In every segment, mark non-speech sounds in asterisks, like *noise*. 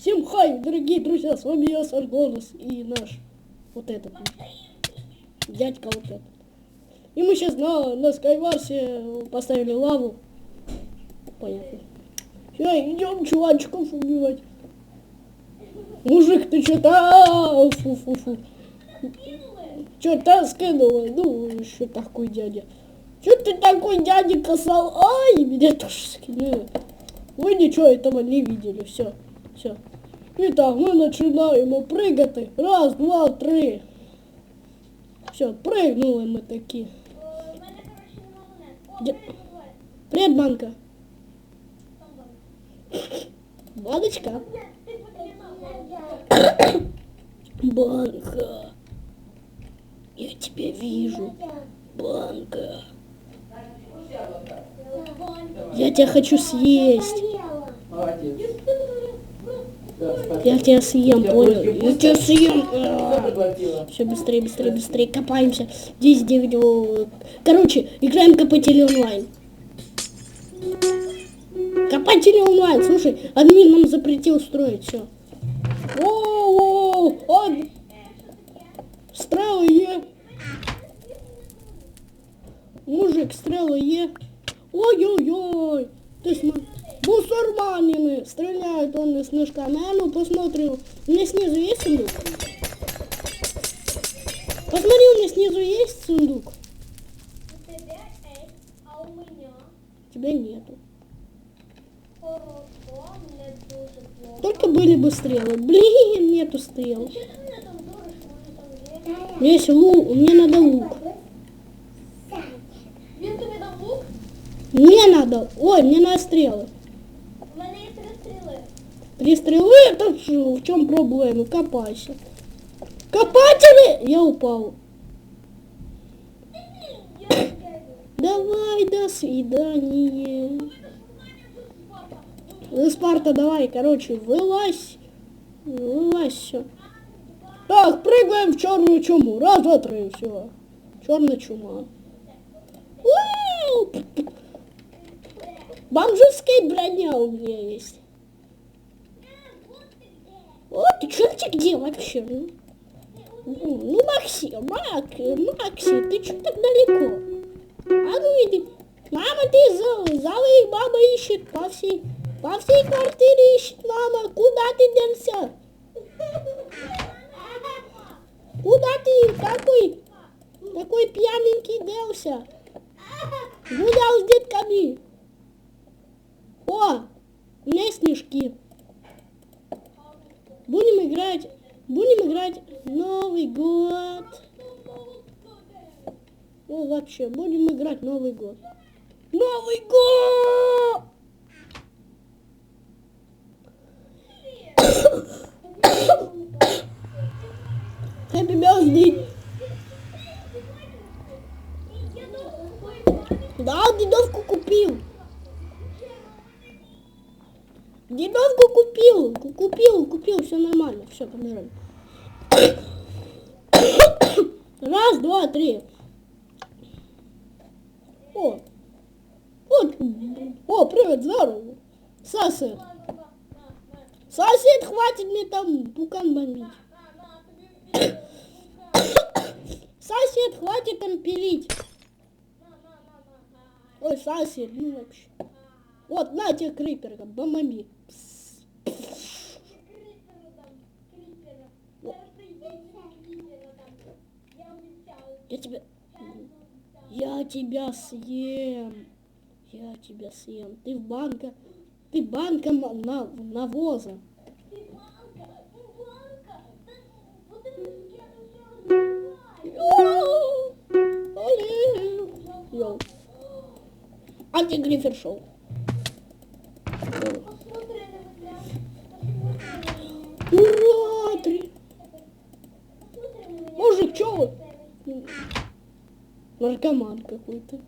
Всем хай, дорогие друзья, с вами я, Саргонос, и наш вот этот, дядька вот этот. И мы сейчас на, на Скайварсе поставили лаву. Понятно. Все, идем чувачков убивать. Мужик, ты что-то... Фу-фу-фу. Что-то скинула. Ну, что такой дядя. Что ты такой дядя касал? Ай, меня тоже скинули. Вы ничего этого не видели. Все, все. Итак, мы начинаем прыгати. Раз, два, три. Все, пригнули ми такі. У мене, коротше, нема монет. О, Де- мене буває. Привіт, банка. Там банк. Баночка. Ти потеряв. Банка. Я тебя вижу. Банка. Я тебя хочу съесть. Молодец. Я тебя съем, понял? Я тебя съем. Все быстрее, быстрее, быстрее. Копаемся. 10, 9, о, Короче, играем копатели онлайн. Копатели онлайн. Слушай, админ нам запретил строить все. О, о, Стрелы є. Мужик, стрелы є. Ой-ой-ой. Ты смотри. Бусурманины стреляют он с снежками. А ну посмотрим. У меня снизу есть сундук? Посмотри, у меня снизу есть сундук? У тебе есть, а у меня Тебя нету. хорошо, мне дуже плохо. Только были бы стрелы. Блин, нету стрел. Що ти мене там дуриш, може там є? У меня есть лук. Мне надо лук. Він тобі дав лук? Мне надо. Ой, мне надо стрелы. Три стрелы, это ж в чем проблема? Копайся. Копатели! Я упал. Давай, до свидания. Ну, Спарта, давай, короче, вылазь. Вылазь все. Так, прыгаем в черную чуму. Раз, два, три, все. Черная чума. Бомжевская броня у меня есть. Вот, ты где вообще? Ну, ну, Макси, Мак, Макси, ты что так далеко? А ну иди. Мама, ты за, зовы, мама ищет по всей, по всей квартире ищет мама. Куда ты делся? Куда ты такой, такой пьяненький делся? Гулял с детками. О, снежки. Будем играть, будем играть Новый год. Ну, вообще, будем играть Новый год. Новый год! Happy birthday! Да, дедовку купил. Дедовку купил, ку- купил, купил, все нормально, все, побежали. *coughs* Раз, два, три. О, вот, о, привет, здорово. Сосед. Сосед, хватит мне там пукан бомбить. *coughs* Сосед, хватит там пилить. Ой, сосед, ну вообще. Вот, на тебе крипер, бомби. Я тебя... Я тебя съем. Я тебя съем. Ты в банка... Ты банка на, навоза. Йоу. Антигрифер шоу. Ура! Три. Мужик, чё вы? Наркоман какой-то.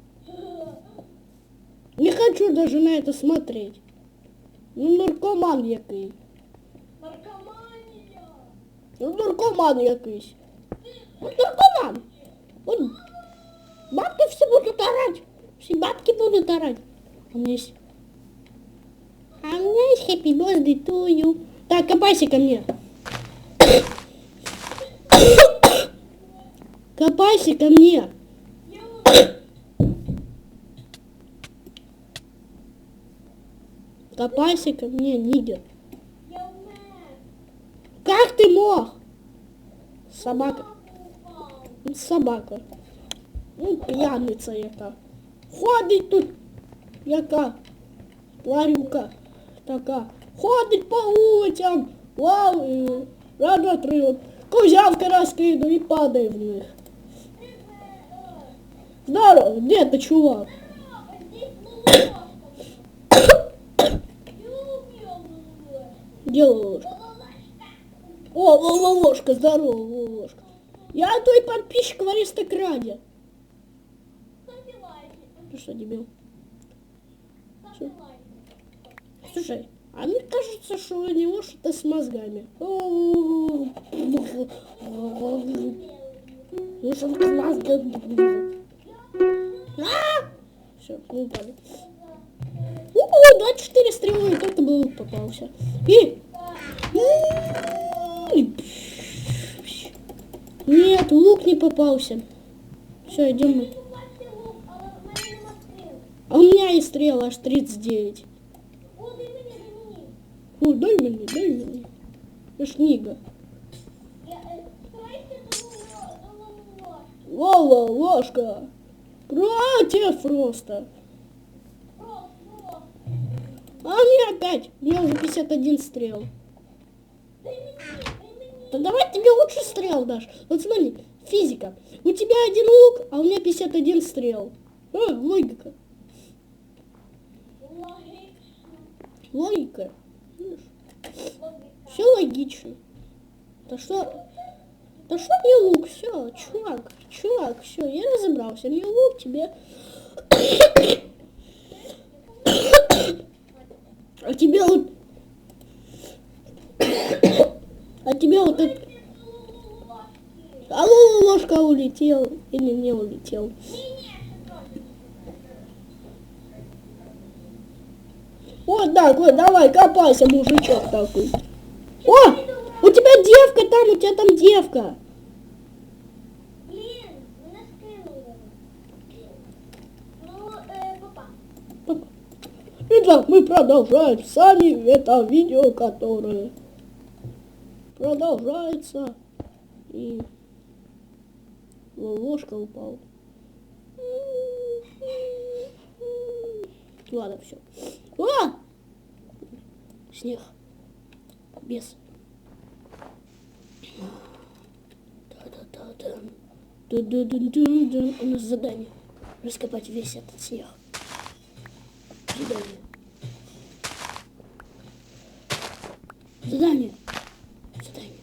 Не хочу даже на это смотреть. Ну, наркоман який. Наркоманія! Ну, наркоман якийсь. Ну, наркоман. Вот бабки все будут орать. Все бабки будут орать. А у меня есть... А у меня есть birthday to you. Так, копайся ко мне. Копайся ко мне. Копайся ко мне, нигер. Как ты мог? Собака. Собака. Ну, п'яниця яка. Ходить тут, яка тварюка така. Ходить по вулицям, лавою, рано три. Козявки розкидав і падає в них. Здорово, де ти чувак? Здесь ложка. О, ложка, здорово, ложка. Я твой подписчик в аристокраде. Ты что, дебил? Слушай, а мне кажется, что у него что-то с мозгами. Ну что мозгами? Все, мы упали. О, 24 стрелы, и только бы лук попался. И... Нет, лук не попался. Все, идем мы. Ставьте лук, а в мене нема стріл. А у меня и стрел аж 39. О, дай мені, дай мені. Ну, дай мне, дай мне. Я ж Нига. Я, е, Старайся до ло- до ложки. Лола, ложка. Против просто. Просто, просто. А у меня опять. У меня уже 51 стрел. Дай мені, дай мені. Да давай тебе лучше стрел дашь. Вот смотри, физика. У тебя один лук, а у меня 51 стрел. А, логика. Логічно. Логика. Логіка. Все логично. Да что? Да что мне лук? Все, чувак, чувак, все, я разобрался. Мне лук тебе. А тебе вот... А тебе вот это... А Лола ложка улетел или не улетел? Вот так вот, давай, копайся, мужичок такой. О, у тебя девка там, у тебя там девка. Блін, мене скинули. Ну, е, папа. Итак, мы продолжаем с вами это видео, которое продолжается. И ложка упала. Ладно, все. А! Снег. Без. У нас задание. Раскопать весь этот снег. Задание. Задание. Задание.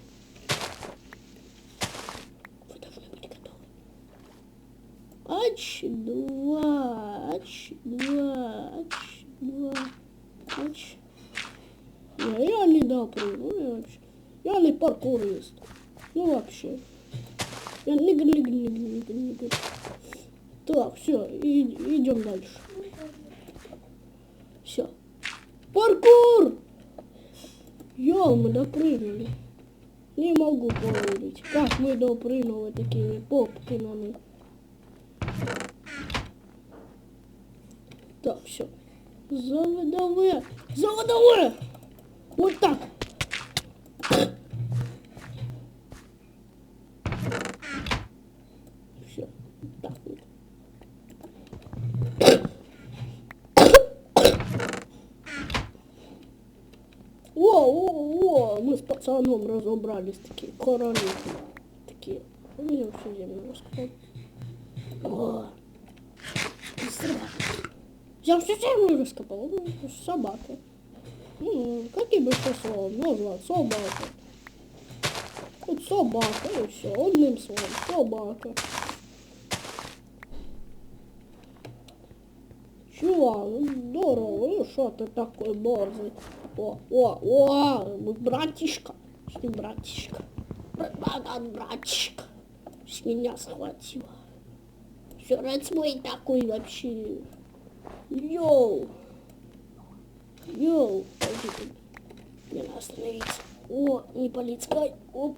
Вы должны быть готовы. Ач, два, ач, два, ач, два, ач. Не, я не допрыгну, я вообще. Я не паркурист. Ну вообще. Я нига, нига, нига, нига, нига. Так, все, идем дальше. Все. Паркур! Йоу, мы допрыгнули. Не могу поверить, как мы допрыгнули такими попкинами. Так, все. Заводовые. Заводовые! Вот так. Все. Так вот. О, о, о, мы с пацаном разобрались такие короли. Такие. У меня всю землю раскопал. Я всю землю раскопал. Ну, Собака. Ну, каким бы еще словом назвать? Собака. Вот собака, и все. Одним словом. Собака. Чувак, здорово, ну что ты такой борзый? О, о, о, ну, братишка, ним братишка, братан, братишка, с меня схватила. Сюрец мой такой вообще. Йоу. Йоу, ты. Мне остановиться. О, не полицкай. Оп, оп.